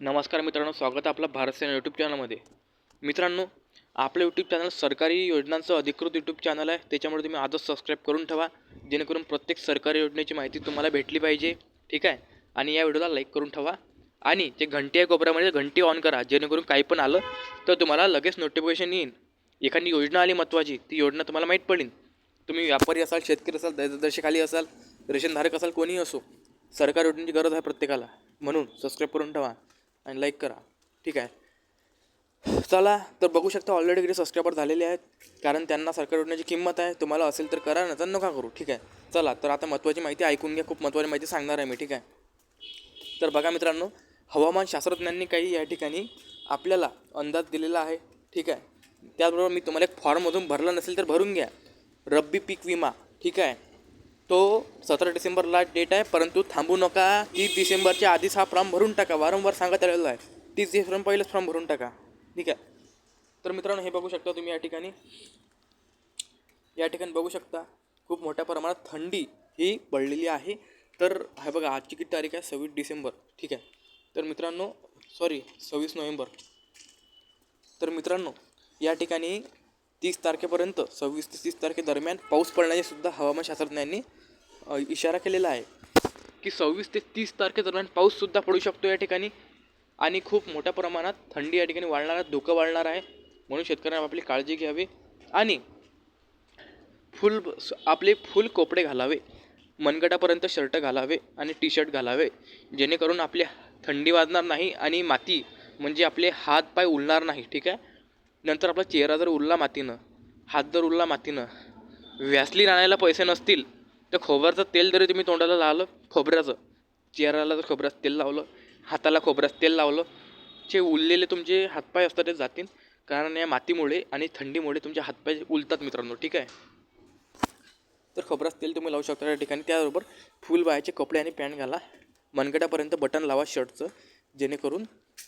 नमस्कार मित्रांनो स्वागत आपलं भारत सेना यूट्यूब चॅनलमध्ये मित्रांनो आपलं यूट्यूब चॅनल सरकारी योजनांचं अधिकृत यूट्यूब चॅनल आहे. त्याच्यामुळे तुम्ही आजच सबस्क्राईब करून ठेवा. जेणेकरून प्रत्येक सरकारी योजनेची माहिती तुम्हाला भेटली पाहिजे. ठीक आहे? आणि या व्हिडिओला लाईक करून ठेवा. आणि जे घंटी आहे कोपऱ्यामध्ये घंटी ऑन करा. जेणेकरून काही पण आलं तर तुम्हाला लगेच नोटिफिकेशन येईल एखादी योजना आली महत्त्वाची ती योजना तुम्हाला माहीत पडेल तुम्ही व्यापारी असाल शेतकरी असाल दर्शखाली असाल रेशनधारक असाल कोणीही असो सरकारी योजनेची गरज आहे प्रत्येकाला. म्हणून सबस्क्राईब करून ठेवा. आणि लाईक करा. ठीक आहे? चला तर बघू शकता ऑलरेडी इकडे सबस्क्रायबर झालेले आहेत. कारण त्यांना सरकार योजनेची किंमत आहे. तुम्हाला असेल तर करा ना तर नका करू. ठीक आहे? चला तर आता महत्त्वाची माहिती ऐकून घ्या. खूप महत्त्वाची माहिती सांगणार आहे मी. ठीक आहे? तर बघा मित्रांनो हवामान शास्त्रज्ञांनी काही या ठिकाणी आपल्याला अंदाज दिलेला आहे. ठीक आहे? त्याचबरोबर मी तुम्हाला एक फॉर्ममधून भरला नसेल तर भरून घ्या. रब्बी पीक विमा. ठीक आहे? तो सतरा डिसेंबरला डेट आहे परंतु थांबू नका. तीस डिसेंबरच्या आधीच हा फॉर्म भरून टाका. वारंवार सांगत आलेला आहे. तीस डिसेंबर पहिलेच फॉर्म भरून टाका. ठीक आहे? तर मित्रांनो हे बघू शकता तुम्ही या ठिकाणी. या ठिकाणी बघू शकता खूप मोठ्या प्रमाणात थंडी ही पडलेली आहे. तर हे बघा आजची किती तारीख आहे? सव्वीस डिसेंबर. ठीक आहे? तर मित्रांनो सॉरी सव्वीस नोव्हेंबर. तर मित्रांनो या ठिकाणी तीस तारखेपर्यंत सव्वीस ते तीस तारखेदरम्यान पाऊस पडण्याचे सुद्धा हवामान शास्त्रज्ञांनी इशारा केलेला आहे. की सव्वीस ते तीस तारखेदरम्यान पाऊससुद्धा पडू शकतो या ठिकाणी आणि खूप मोठ्या प्रमाणात थंडी या ठिकाणी वाढणार आहे धोकं वाढणार आहे म्हणून शेतकऱ्यांना आपली काळजी घ्यावी आणि फुल आपले फुल कोपडे घालावे मनगटापर्यंत शर्ट घालावे आणि टी शर्ट घालावे जेणेकरून आपली थंडी वाजणार नाही आणि माती म्हणजे आपले हात पाय उलणार नाही ठीक आहे? नंतर आपला चेहरा जर उरला मातीनं हात जर उरला मातीनं व्यासलीन आणायला पैसे नसतील तर खोबऱ्याचं तेल जरी तुम्ही तोंडाला लावलं खोबऱ्याचं चेहऱ्याला जर खोबऱ्याचं तेल लावलं हाताला खोबऱ्याचं तेल लावलं जे उरलेले तुमचे हातपाय असतात ते जातील. कारण या मातीमुळे आणि थंडीमुळे तुमचे हातपाय उलतात मित्रांनो ठीक आहे? तर खोबऱ्याचं तेल तुम्ही लावू शकता त्या ठिकाणी. त्याबरोबर फुल बायाचे कपडे आणि पॅन्ट घाला. मनगटापर्यंत बटन लावा शर्टचं जेणेकरून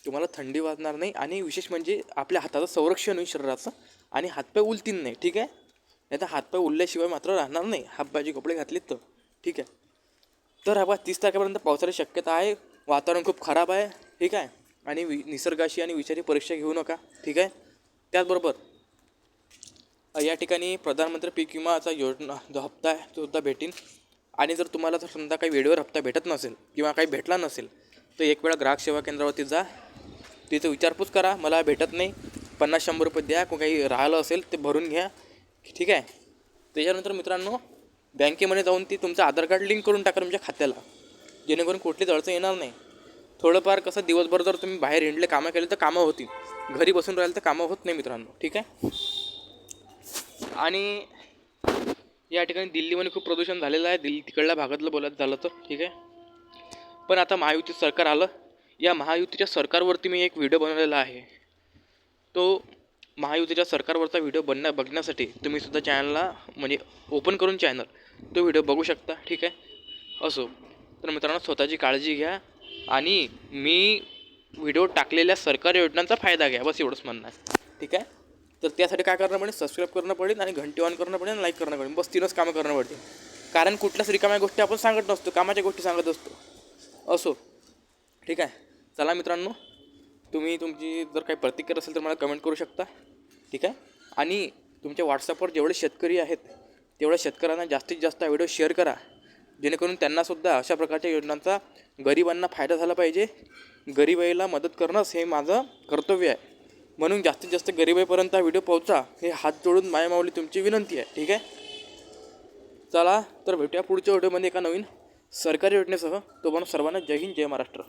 तुम्हाला थंडी वाजणार नाही आणि विशेष म्हणजे आपल्या हाताचं संरक्षण होईल शरीराचं आणि हातपाय उलतील नाही ठीक आहे? नाही तर हातपाय उलल्याशिवाय मात्र राहणार नाही. हातपायचे कपडे घातलेत तर ठीक आहे? तर हा तीस तारखेपर्यंत पावसाची शक्यता आहे. वातावरण खूप खराब आहे ठीक आहे? आणि वि निसर्गाशी आणि विषारी परीक्षा घेऊ नका ठीक आहे? त्याचबरोबर या ठिकाणी प्रधानमंत्री पीक विमाचा योजना जो हप्ता आहे तो सुद्धा भेटेन. आणि जर तुम्हाला जर समजा काही वेळेवर हप्ता भेटत नसेल किंवा काही भेटला नसेल तर एक वेळा ग्राहक सेवा केंद्रावरती जा. तिथं विचारपूस करा मला भेटत नाही. पन्नास शंभर रुपये द्या को काही राहिलं असेल ते भरून घ्या. ठीक आहे? त्याच्यानंतर मित्रांनो बँकेमध्ये जाऊन ती तुमचं आधार कार्ड लिंक करून टाका तुमच्या खात्याला. जेणेकरून कुठलीच अडचण येणार नाही. थोडंफार कसं दिवसभर जर तुम्ही बाहेर हिंडले कामं केले तर कामं होतील. घरी बसून राहिले तर कामं होत नाही मित्रांनो. ठीक आहे? आणि या ठिकाणी दिल्लीमध्ये खूप प्रदूषण झालेलं आहे. दिल्ली तिकडल्या भागातलं बोलायचं झालं तर. ठीक आहे? पण आता महायुती सरकार आलं. या महायुतीच्या सरकारवरती मी एक व्हिडिओ बनवलेला आहे. तो महायुतीच्या सरकारवरचा व्हिडिओ बनण्या बघण्यासाठी तुम्ही सुद्धा चॅनलला म्हणजे ओपन करून चॅनल तो व्हिडिओ बघू शकता ठीक आहे? असो. तर मित्रांनो स्वतःची काळजी घ्या आणि मी व्हिडिओ टाकलेल्या सरकारी योजनांचा फायदा घ्या बस एवढंच म्हणणं आहे. ठीक आहे? तर त्यासाठी काय करणं पडेल? सबस्क्राईब करणं पडेल आणि घंटी ऑन करणं पडेल आणि लाईक करणं पडेल. बस तीनच कामं करणं पडतील. कारण कुठल्याच रिकाम्या गोष्टी आपण सांगत नसतो कामाच्या गोष्टी सांगत असतो. असो. ठीक आहे? चला मित्रांनो तुम्ही तुमची जर काही प्रतिक्रिया असेल तर मला कमेंट करू शकता. ठीक आहे? आणि तुमच्या व्हॉट्सअपवर जेवढे शेतकरी आहेत तेवढ्या शेतकऱ्यांना जास्तीत जास्त हा व्हिडिओ शेअर करा. जेणेकरून त्यांनासुद्धा अशा प्रकारच्या योजनांचा गरिबांना फायदा झाला पाहिजे. गरिबाईला मदत करणंच हे माझं कर्तव्य आहे. म्हणून जास्तीत जास्त गरिबाईपर्यंत हा व्हिडिओ पोहोचा हे हात जोडून माय माऊली तुमची विनंती आहे. ठीक आहे? चला तर भेटूया पुढच्या व्हिडिओमध्ये एका नवीन सरकारी योजनेसह. तो सर्वांना जय हिंद जय महाराष्ट्र.